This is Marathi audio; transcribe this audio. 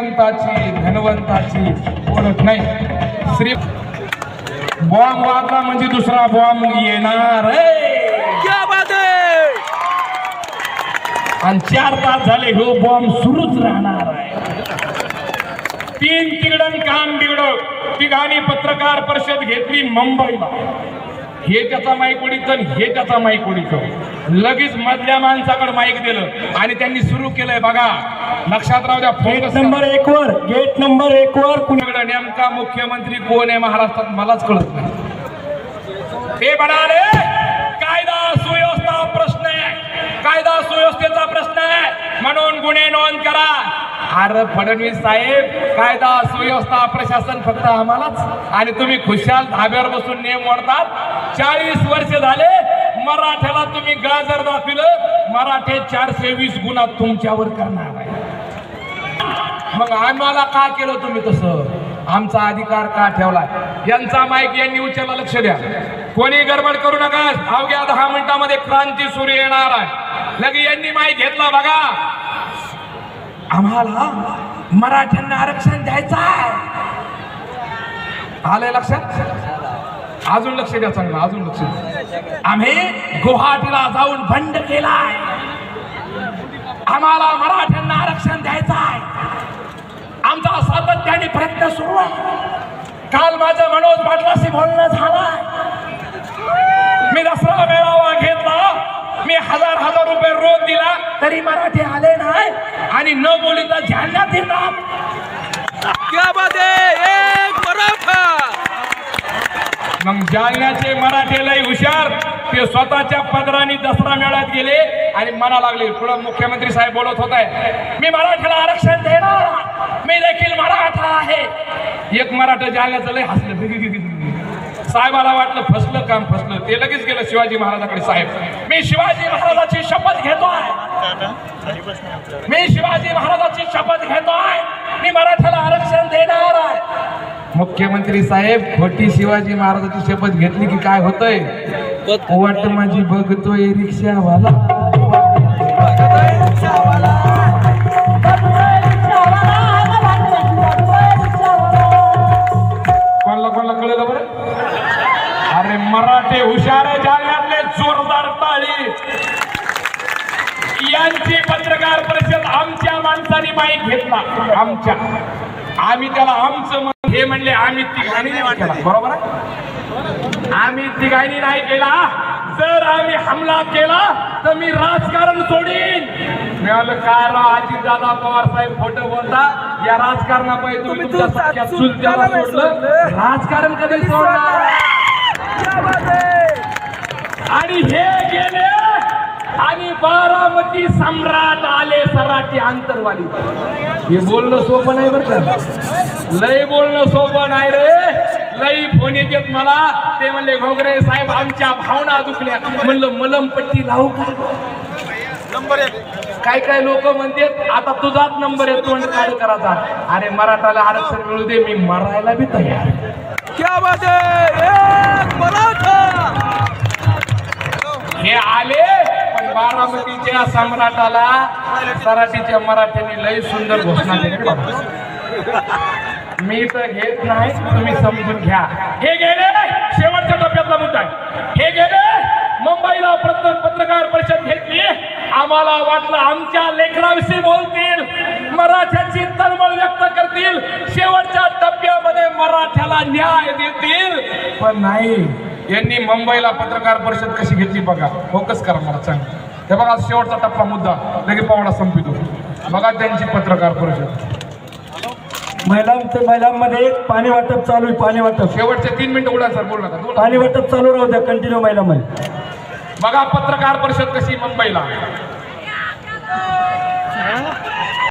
श्रीमंताची धनवंताची ओळख नाही. श्री बॉम्ब वाजला म्हणजे दुसरा बॉम्ब येणार. आहे. क्या बात है! आणि चार तास झाले हो बॉम्ब सुरूच राहणार आहे. तीन तिकडं काम बिघडं तिघांनी पत्रकार परिषद घेतली मुंबईला. हे त्याचा माईक उडीचं हे त्याचा माईक उडीचं. लगेच मधल्या माणसाकडे माईक दिलं आणि त्यांनी सुरू केलंय बघा. लक्षात राहू द्या गेट फोकस नंबर एक वर गेट नंबर एक वर कुणी कुणाकडे नेमका मुख्यमंत्री कोण आहे महाराष्ट्रात? मलाच कळत नाही. ते म्हणाले कायदा सुव्यवस्था प्रश्न आहे कायदा सुव्यवस्थेचा प्रश्न आहे म्हणून गुन्हे नोंद करा अरे फडणवीस साहेब कायदा सुव्यवस्था प्रशासन फक्त आम्हालाच. आणि तुम्ही खुशाल धाब्यावर बसून नियम मोडतात. चाळीस वर्ष झाले मराठ्याला तुम्ही गाजर दाखविलं. मराठे चारशे वीस गुन्हा तुमच्यावर करणार आहे. मग आम्हाला का केलं तुम्ही तसं? आमचा अधिकार का ठेवला? यांचा माईक यांनी उचलला लक्ष द्या. कोणी गडबड करू नका. अवघ्या दहा मिनिटांमध्ये क्रांती सुरू येणार आहे. लगे यांनी माईक घेतला बघा. आम्हाला मराठ्यांना आरक्षण द्यायचं आहे. आलंय लक्षात? अजून लक्ष द्या चांगलं अजून लक्ष द्या. आम्ही गुवाहाटीला जाऊन बंड केलाय. आम्हाला मराठ्यांना आरक्षण द्यायचं आहे. आमचा सातत्याने प्रयत्न सुरू आहे. काल माझं मनोज पाटलाशी बोलणं झालं मी दसरा मेळावा घेतला मी हजार हजार रुपये रोज दिला तरी मराठी आले नाही. आणि न बोलिता जालन्यात येतात. है? मग जालन्याचे मराठे लय हुशार. ते स्वतःच्या पदराने दसरा मेळ्यात गेले आणि म्हणा लागले. पुढं मुख्यमंत्री साहेब बोलत होत आहे मी मराठ्याला आरक्षण देणार. मी देखील मराठा आहे. एक मराठा जालन्याचं लय हसलं. साहेबाला वाटलं फसलं काम फसलं ते लगेच गेलं शिवाजी महाराजाकडे साहेब. मी शिवाजी महाराजाची शपथ घेतोय. मी शिवाजी महाराजाची शपथ घेतोय. मी मराठ्याला आरक्षण देणार आहे. मुख्यमंत्री साहेब खोटी शिवाजी महाराजाची शपथ घेतली की काय होतंय? वाट माझी बघतोय रिक्षावाला. मराठे हुशार जालन्यातले जोरदार टाळी यांची पत्रकार परिषद आमच्या माणसाने माईक घेतला. आमच्या. आम्ही त्याला आमचं हे म्हणले आम्ही तिघांनी नाही बरोबर आहे? आम्ही तिघांनी नाही केला. जर आम्ही हमला केला तर मी राजकारण सोडीन. मी म्हणलं काय राव अजित दादा पवार साहेब खोटं बोलता? या राजकारणापायी तुम्ही तुमच्या सोडलं. राजकारण कधी सोडणार? आणि हे गेले आणि बारामती सम्राट आले सराठी आंतरवाली. हे बोलणं सोपं नाही बरं का? लय बोलणं सोपं नाही रे. लई फोन येत मला. ते म्हणले घोगरे साहेब आमच्या भावना दुखल्या. म्हणलं मलमपट्टी लावू का? काय काय लोक म्हणतात आता तुझाच नंबर आहे तोंड काढ करायचा अरे मराठाला आरक्षण मिळू दे मी मरायला बी तयार क्या बात आहे? या सम्राटाला सराठीच्या मराठ्यांनी लय सुंदर घोषणा केली मी तर घेत नाही तुम्ही समजून घ्या. हे गेले शेवटच्या टप्प्यातला मुद्दा हे गेले मुंबईला पत्रकार परिषद घेतली. आम्हाला वाटलं आमच्या लेखनाविषयी बोलतील. मराठ्याची तळमळ व्यक्त करतील. शेवटच्या टप्प्यामध्ये मराठ्याला न्याय देतील. पण नाही यांनी मुंबईला पत्रकार परिषद कशी घेतली बघा. फोकस करा मला सांग हे बघा शेवटचा टप्पा मुद्दा. लगेच पावडा संपितो. बघा त्यांची पत्रकार परिषद. महिलांचे महिलांमध्ये पाणी वाटप चालू आहे पाणी वाटप. शेवटचे तीन मिनिटं उडा सर बोल नका. पाणी वाटप चालू राहू द्या कंटिन्यू महिलांमध्ये बघा पत्रकार परिषद कशी मुंबईला.